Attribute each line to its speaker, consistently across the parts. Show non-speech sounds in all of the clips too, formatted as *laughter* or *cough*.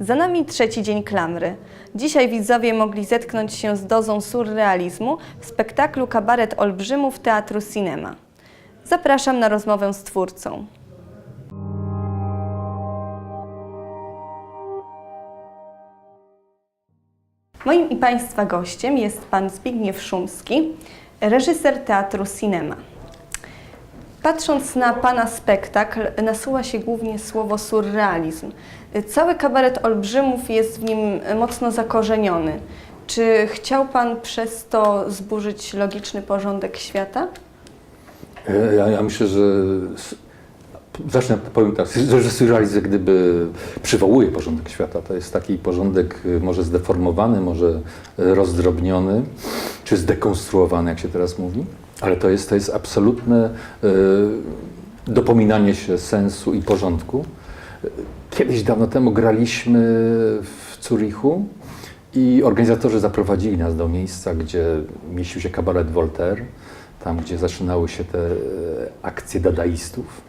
Speaker 1: Za nami trzeci dzień klamry. Dzisiaj widzowie mogli zetknąć się z dozą surrealizmu w spektaklu Kabaret Olbrzymów Teatru Cinema. Zapraszam na rozmowę z twórcą. Moim i Państwa gościem jest Pan Zbigniew Szumski, reżyser Teatru Cinema. Patrząc na Pana spektakl, nasuwa się głównie słowo surrealizm. Cały kabaret olbrzymów jest w nim mocno zakorzeniony. Czy chciał Pan przez to zburzyć logiczny porządek świata?
Speaker 2: E, Ja, ja myślę, że zacznę powiem tak, *laughs* że surrealizm gdyby przywołuje porządek świata. To jest taki porządek y, może zdeformowany, może y, rozdrobniony, czy zdekonstruowany, jak się teraz mówi, ale to jest, to jest absolutne y, dopominanie się sensu i porządku. Kiedyś dawno temu graliśmy w Zurichu i organizatorzy zaprowadzili nas do miejsca, gdzie mieścił się kabaret Voltaire, tam gdzie zaczynały się te e, akcje dadaistów,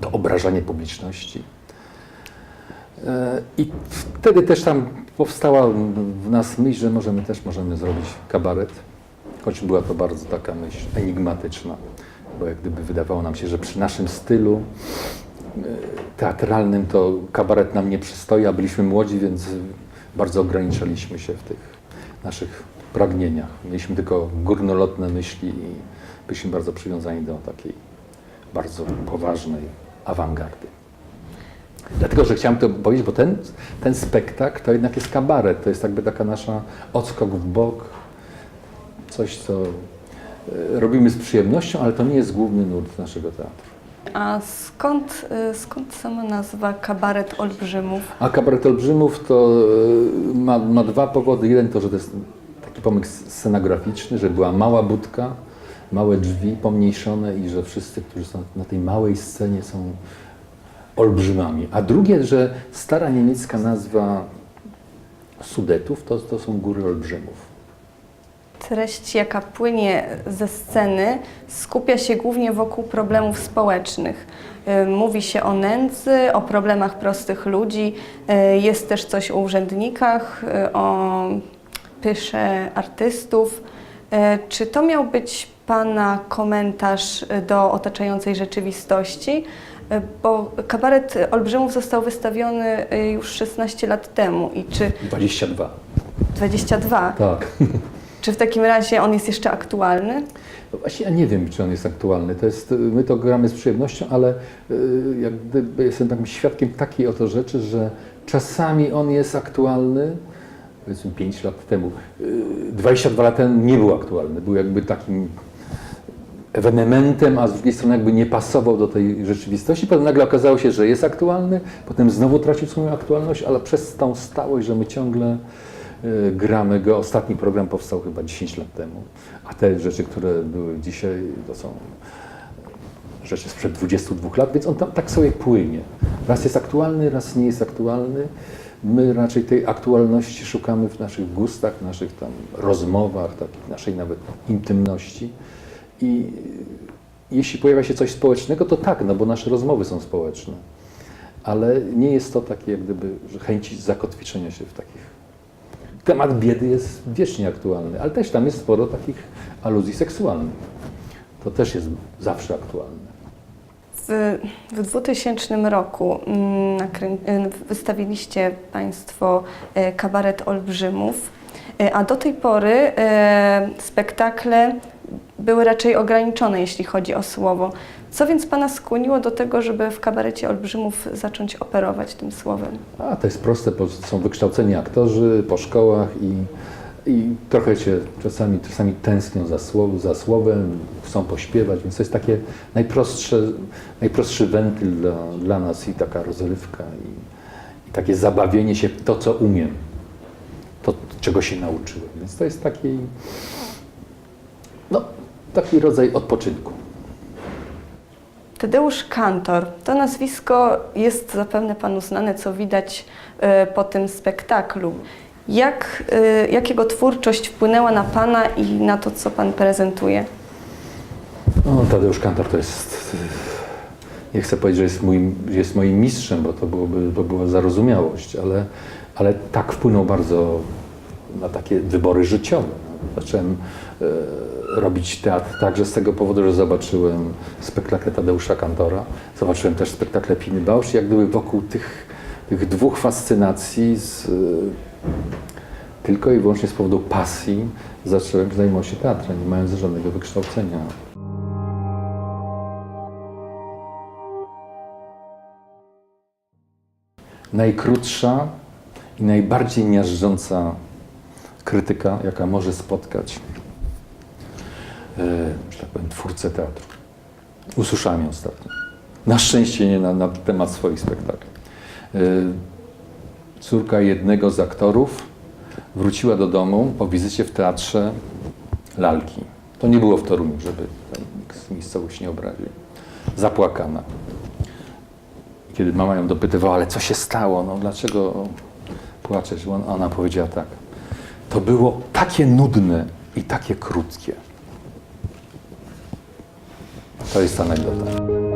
Speaker 2: to obrażanie publiczności. E, I wtedy też tam powstała w nas myśl, że możemy też możemy zrobić kabaret, choć była to bardzo taka myśl enigmatyczna, bo jak gdyby wydawało nam się, że przy naszym stylu e, teatralnym to kabaret nam nie przystoi, a byliśmy młodzi, więc bardzo ograniczaliśmy się w tych naszych pragnieniach. Mieliśmy tylko górnolotne myśli i byliśmy bardzo przywiązani do takiej bardzo poważnej awangardy. Dlatego, że chciałem to powiedzieć, bo ten, ten spektakl to jednak jest kabaret, to jest jakby taka nasza odskok w bok, coś, co e, robimy z przyjemnością, ale to nie jest główny nurt naszego teatru.
Speaker 1: A skąd, y, skąd sama nazwa Kabaret Olbrzymów?
Speaker 2: A kabaret olbrzymów to e, ma, ma dwa powody. Jeden to, że to jest taki pomysł scenograficzny, że była mała budka, małe drzwi pomniejszone i że wszyscy, którzy są na tej małej scenie są olbrzymami. A drugie, że stara niemiecka nazwa Sudetów to, to są góry olbrzymów.
Speaker 1: Treść, jaka płynie ze sceny, skupia się głównie wokół problemów społecznych. Y, Mówi się o nędzy, o problemach prostych ludzi, y, jest też coś o urzędnikach, y, o pysze artystów. Czy to miał być Pana komentarz do otaczającej rzeczywistości? Bo kabaret Olbrzymów został wystawiony już 16 lat temu i czy
Speaker 2: 22.
Speaker 1: 22?
Speaker 2: Tak. *laughs*
Speaker 1: Czy w takim razie on jest jeszcze aktualny?
Speaker 2: No Właśnie ja nie wiem, czy on jest aktualny. To jest, my to gramy z przyjemnością, ale y, jak gdyby jestem takim świadkiem takiej oto rzeczy, że czasami on jest aktualny, powiedzmy 5 lat temu. Y, 22 lata temu nie był aktualny. Był jakby takim ewenementem, a z drugiej strony jakby nie pasował do tej rzeczywistości. Potem nagle okazało się, że jest aktualny, potem znowu tracił swoją aktualność, ale przez tą stałość, że my ciągle gramy go. Ostatni program powstał chyba 10 lat temu, a te rzeczy, które były dzisiaj, to są rzeczy sprzed 22 lat, więc on tam tak sobie płynie. Raz jest aktualny, raz nie jest aktualny. My raczej tej aktualności szukamy w naszych gustach, naszych tam rozmowach, takich, naszej nawet intymności. I jeśli pojawia się coś społecznego, to tak, no bo nasze rozmowy są społeczne. Ale nie jest to takie jak gdyby chęci zakotwiczenia się w takich. Temat biedy jest wiecznie aktualny, ale też tam jest sporo takich aluzji seksualnych. To też jest zawsze aktualne.
Speaker 1: W, w 2000 roku mm, y, wystawiliście Państwo e, kabaret Olbrzymów, e, a do tej pory e, spektakle były raczej ograniczone, jeśli chodzi o słowo. Co więc Pana skłoniło do tego, żeby w kabarecie Olbrzymów zacząć operować tym słowem?
Speaker 2: A to jest proste, bo są wykształceni aktorzy po szkołach i, i trochę się czasami, czasami tęsknią za, słow, za słowem, chcą pośpiewać, więc to jest takie najprostsze, najprostszy wentyl dla, dla nas i taka rozrywka i, i takie zabawienie się w to, co umiem, to, czego się nauczyłem. Więc to jest taki, taki rodzaj odpoczynku.
Speaker 1: Tadeusz Kantor, to nazwisko jest zapewne Panu znane, co widać e, po tym spektaklu. Jak, e, jak jego twórczość wpłynęła na Pana i na to, co Pan prezentuje?
Speaker 2: No, Tadeusz Kantor to jest nie chcę powiedzieć, że jest, że jest moim mistrzem, bo to byłoby, to była zarozumiałość, ale, ale tak wpłynął bardzo na takie wybory życiowe. Zacząłem e, robić teatr także z tego powodu, że zobaczyłem spektakle Tadeusza Kantora, zobaczyłem też spektakle Piny Bausch i jak gdyby wokół tych, tych dwóch fascynacji z, e, tylko i wyłącznie z powodu pasji zacząłem zajmować się teatrem, nie mając żadnego wykształcenia. Najkrótsza i najbardziej miażdżąca krytyka, jaka może spotkać, e, że tak powiem, twórcę teatru. Usłyszałem ją ostatnio. Na szczęście nie na, na temat swoich spektakli. E, Córka jednego z aktorów wróciła do domu po wizycie w teatrze lalki. To nie było w Toruniu, żeby nikt z miejscowości nie obraził. Zapłakana. Kiedy mama ją dopytywała, ale co się stało, no dlaczego płaczesz? On- Ona powiedziała tak, to było takie nudne i takie krótkie. To jest anegdota.